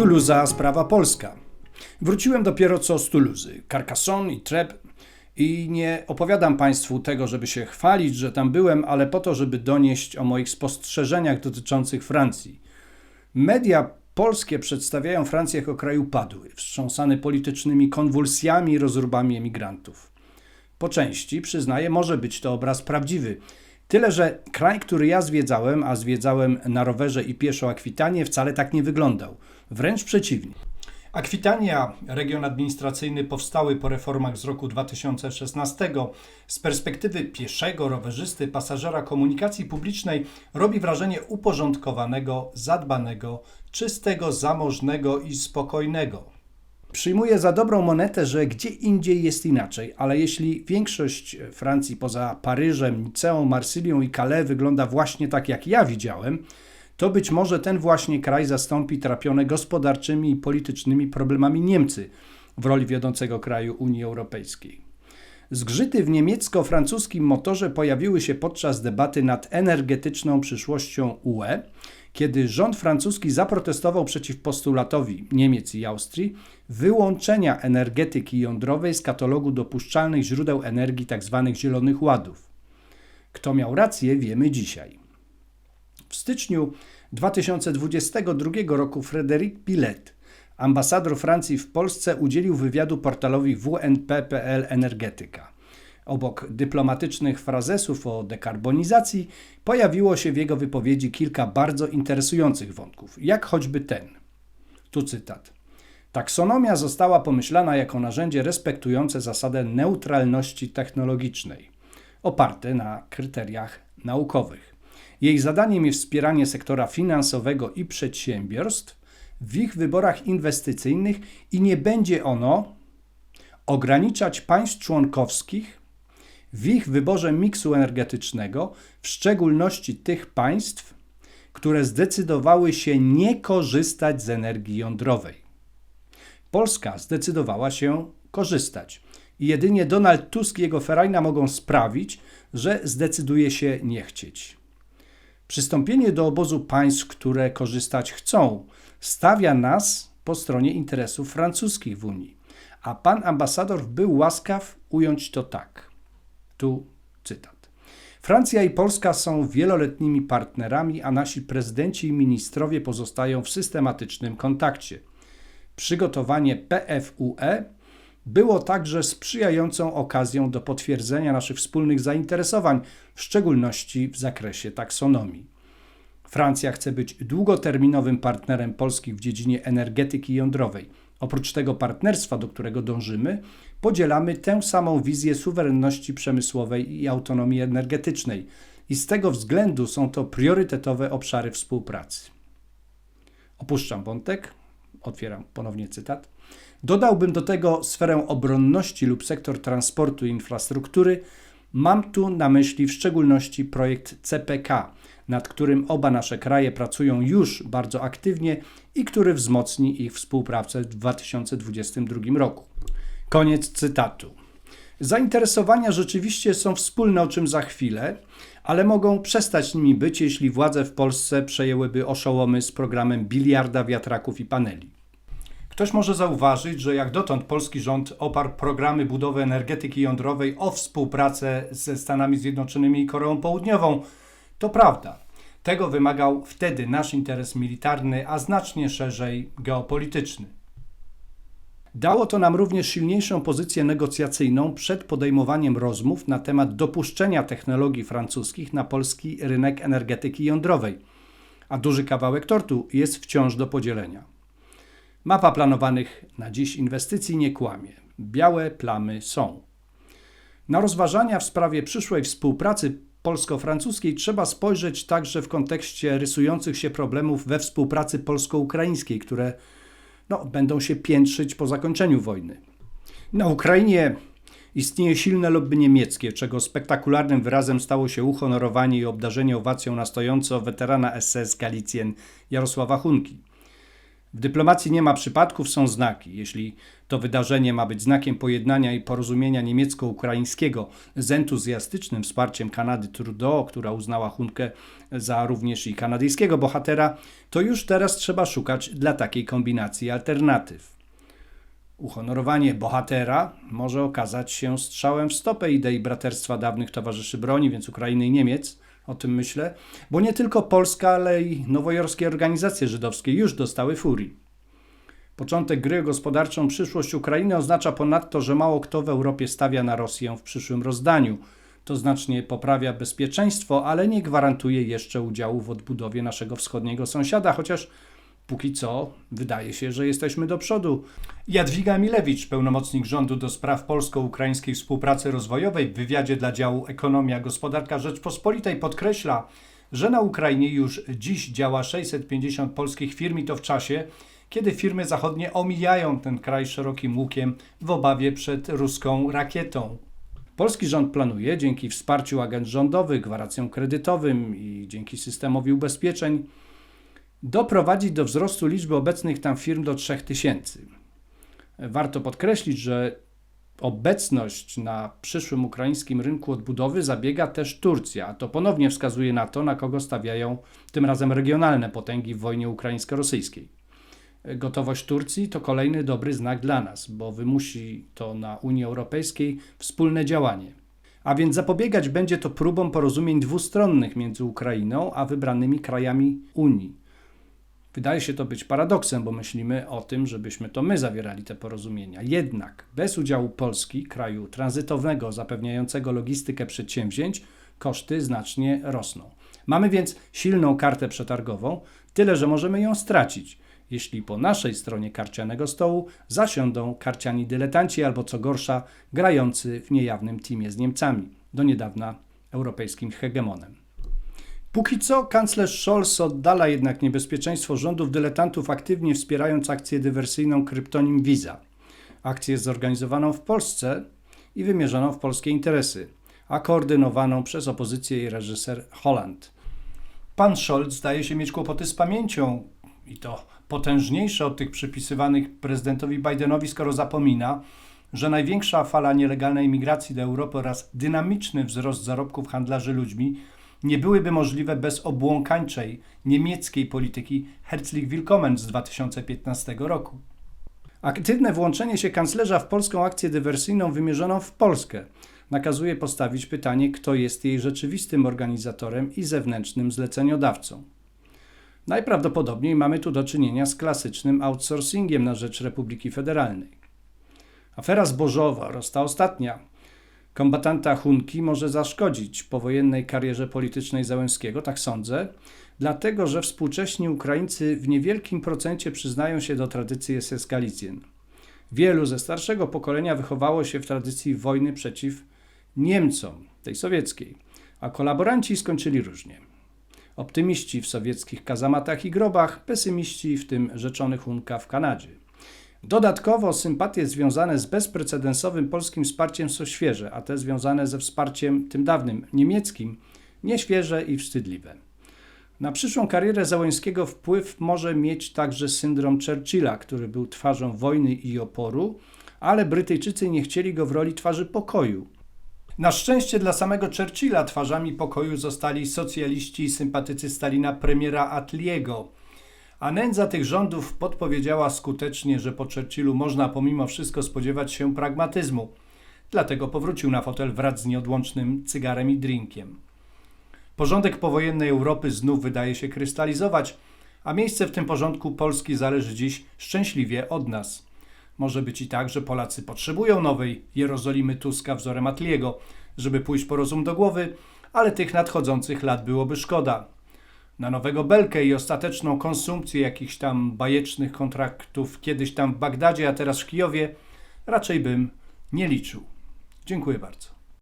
Toulouse, sprawa polska. Wróciłem dopiero co z Toulouse, Carcassonne i Trep i nie opowiadam Państwu tego, żeby się chwalić, że tam byłem, ale po to, żeby donieść o moich spostrzeżeniach dotyczących Francji. Media polskie przedstawiają Francję jako kraj upadły, wstrząsany politycznymi konwulsjami i rozróbami emigrantów. Po części, przyznaję, może być to obraz prawdziwy. Tyle, że kraj, który ja zwiedzałem, a zwiedzałem na rowerze i pieszo Akwitanie, wcale tak nie wyglądał. Wręcz przeciwnie. Akwitania, region administracyjny powstały po reformach z roku 2016, z perspektywy pieszego, rowerzysty, pasażera komunikacji publicznej robi wrażenie uporządkowanego, zadbanego, czystego, zamożnego i spokojnego. Przyjmuję za dobrą monetę, że gdzie indziej jest inaczej, ale jeśli większość Francji poza Paryżem, Niceą, Marsylią i Calais wygląda właśnie tak, jak ja widziałem, to być może ten właśnie kraj zastąpi trapione gospodarczymi i politycznymi problemami Niemcy w roli wiodącego kraju Unii Europejskiej. Zgrzyty w niemiecko-francuskim motorze pojawiły się podczas debaty nad energetyczną przyszłością UE, kiedy rząd francuski zaprotestował przeciw postulatowi Niemiec i Austrii wyłączenia energetyki jądrowej z katalogu dopuszczalnych źródeł energii tzw. Tak zielonych ładów. Kto miał rację, wiemy dzisiaj. W styczniu 2022 roku Frédéric Pillet, ambasador Francji w Polsce, udzielił wywiadu portalowi WNP.pl Energetyka. Obok dyplomatycznych frazesów o dekarbonizacji pojawiło się w jego wypowiedzi kilka bardzo interesujących wątków, jak choćby ten. Tu cytat. Taksonomia została pomyślana jako narzędzie respektujące zasadę neutralności technologicznej, oparte na kryteriach naukowych. Jej zadaniem jest wspieranie sektora finansowego i przedsiębiorstw w ich wyborach inwestycyjnych i nie będzie ono ograniczać państw członkowskich w ich wyborze miksu energetycznego, w szczególności tych państw, które zdecydowały się nie korzystać z energii jądrowej. Polska zdecydowała się korzystać i jedynie Donald Tusk i jego ferajna mogą sprawić, że zdecyduje się nie chcieć. Przystąpienie do obozu państw, które korzystać chcą, stawia nas po stronie interesów francuskich w Unii. A pan ambasador był łaskaw ująć to tak. Tu cytat. Francja i Polska są wieloletnimi partnerami, a nasi prezydenci i ministrowie pozostają w systematycznym kontakcie. Przygotowanie PFUE było także sprzyjającą okazją do potwierdzenia naszych wspólnych zainteresowań, w szczególności w zakresie taksonomii. Francja chce być długoterminowym partnerem Polski w dziedzinie energetyki jądrowej. Oprócz tego partnerstwa, do którego dążymy, podzielamy tę samą wizję suwerenności przemysłowej i autonomii energetycznej, i z tego względu są to priorytetowe obszary współpracy. Opuszczam wątek, otwieram ponownie cytat. Dodałbym do tego sferę obronności lub sektor transportu i infrastruktury. Mam tu na myśli w szczególności projekt CPK, nad którym oba nasze kraje pracują już bardzo aktywnie i który wzmocni ich współpracę w 2022 roku. Koniec cytatu. Zainteresowania rzeczywiście są wspólne, o czym za chwilę, ale mogą przestać nimi być, jeśli władze w Polsce przejęłyby oszołomy z programem biliarda wiatraków i paneli. Ktoś może zauważyć, że jak dotąd polski rząd oparł programy budowy energetyki jądrowej o współpracę ze Stanami Zjednoczonymi i Koreą Południową. To prawda. Tego wymagał wtedy nasz interes militarny, a znacznie szerzej geopolityczny. Dało to nam również silniejszą pozycję negocjacyjną przed podejmowaniem rozmów na temat dopuszczenia technologii francuskich na polski rynek energetyki jądrowej, a duży kawałek tortu jest wciąż do podzielenia. Mapa planowanych na dziś inwestycji nie kłamie. Białe plamy są. Na rozważania w sprawie przyszłej współpracy polsko-francuskiej trzeba spojrzeć także w kontekście rysujących się problemów we współpracy polsko-ukraińskiej, które no, będą się piętrzyć po zakończeniu wojny. Na Ukrainie istnieje silne lobby niemieckie, czego spektakularnym wyrazem stało się uhonorowanie i obdarzenie owacją na stojąco weterana SS Galicjen Jarosława Hunki. W dyplomacji nie ma przypadków, są znaki. Jeśli to wydarzenie ma być znakiem pojednania i porozumienia niemiecko-ukraińskiego z entuzjastycznym wsparciem Kanady Trudeau, która uznała Hunkę za również i kanadyjskiego bohatera, to już teraz trzeba szukać dla takiej kombinacji alternatyw. Uhonorowanie bohatera może okazać się strzałem w stopę idei braterstwa dawnych towarzyszy broni, więc Ukrainy i Niemiec, o tym myślę, bo nie tylko Polska, ale i nowojorskie organizacje żydowskie już dostały furii. Początek gry gospodarczą przyszłość Ukrainy oznacza ponadto, że mało kto w Europie stawia na Rosję w przyszłym rozdaniu. To znacznie poprawia bezpieczeństwo, ale nie gwarantuje jeszcze udziału w odbudowie naszego wschodniego sąsiada, chociaż póki co wydaje się, że jesteśmy do przodu. Jadwiga Milewicz, pełnomocnik rządu do spraw polsko-ukraińskiej współpracy rozwojowej w wywiadzie dla działu Ekonomia Gospodarka Rzeczpospolitej podkreśla, że na Ukrainie już dziś działa 650 polskich firm i to w czasie, kiedy firmy zachodnie omijają ten kraj szerokim łukiem w obawie przed ruską rakietą. Polski rząd planuje, dzięki wsparciu agent rządowych, gwarancjom kredytowym i dzięki systemowi ubezpieczeń, doprowadzić do wzrostu liczby obecnych tam firm do 3000. Warto podkreślić, że obecność na przyszłym ukraińskim rynku odbudowy zabiega też Turcja, a to ponownie wskazuje na to, na kogo stawiają tym razem regionalne potęgi w wojnie ukraińsko-rosyjskiej. Gotowość Turcji to kolejny dobry znak dla nas, bo wymusi to na Unii Europejskiej wspólne działanie. A więc zapobiegać będzie to próbom porozumień dwustronnych między Ukrainą a wybranymi krajami Unii. Wydaje się to być paradoksem, bo myślimy o tym, żebyśmy to my zawierali te porozumienia. Jednak bez udziału Polski, kraju tranzytowego zapewniającego logistykę przedsięwzięć, koszty znacznie rosną. Mamy więc silną kartę przetargową, tyle że możemy ją stracić, jeśli po naszej stronie karcianego stołu zasiądą karciani dyletanci albo co gorsza, grający w niejawnym teamie z Niemcami, do niedawna europejskim hegemonem. Póki co kanclerz Scholz oddala jednak niebezpieczeństwo rządów dyletantów, aktywnie wspierając akcję dywersyjną kryptonim Visa. Akcję zorganizowaną w Polsce i wymierzoną w polskie interesy, a koordynowaną przez opozycję i reżyser Holland. Pan Scholz zdaje się mieć kłopoty z pamięcią i to potężniejsze od tych przypisywanych prezydentowi Bidenowi, skoro zapomina, że największa fala nielegalnej imigracji do Europy oraz dynamiczny wzrost zarobków handlarzy ludźmi nie byłyby możliwe bez obłąkańczej niemieckiej polityki Herzlich Willkommen z 2015 roku. Aktywne włączenie się kanclerza w polską akcję dywersyjną wymierzoną w Polskę nakazuje postawić pytanie, kto jest jej rzeczywistym organizatorem i zewnętrznym zleceniodawcą. Najprawdopodobniej mamy tu do czynienia z klasycznym outsourcingiem na rzecz Republiki Federalnej. Afera zbożowa oraz ta ostatnia kombatanta Hunki może zaszkodzić powojennej karierze politycznej Załęskiego, tak sądzę, dlatego że współcześni Ukraińcy w niewielkim procencie przyznają się do tradycji SS Galicjen. Wielu ze starszego pokolenia wychowało się w tradycji wojny przeciw Niemcom, tej sowieckiej, a kolaboranci skończyli różnie. Optymiści w sowieckich kazamatach i grobach, pesymiści w tym rzeczony Hunka w Kanadzie. Dodatkowo sympatie związane z bezprecedensowym polskim wsparciem są świeże, a te związane ze wsparciem tym dawnym niemieckim nieświeże i wstydliwe. Na przyszłą karierę Załęskiego wpływ może mieć także syndrom Churchilla, który był twarzą wojny i oporu, ale Brytyjczycy nie chcieli go w roli twarzy pokoju. Na szczęście dla samego Churchilla twarzami pokoju zostali socjaliści i sympatycy Stalina premiera Atliego – a nędza tych rządów podpowiedziała skutecznie, że po Churchillu można pomimo wszystko spodziewać się pragmatyzmu. Dlatego powrócił na fotel wraz z nieodłącznym cygarem i drinkiem. Porządek powojennej Europy znów wydaje się krystalizować, a miejsce w tym porządku Polski zależy dziś szczęśliwie od nas. Może być i tak, że Polacy potrzebują nowej Jerozolimy Tuska wzorem Atliego, żeby pójść po rozum do głowy, ale tych nadchodzących lat byłoby szkoda na nowego belkę i ostateczną konsumpcję jakichś tam bajecznych kontraktów kiedyś tam w Bagdadzie, a teraz w Kijowie, raczej bym nie liczył. Dziękuję bardzo.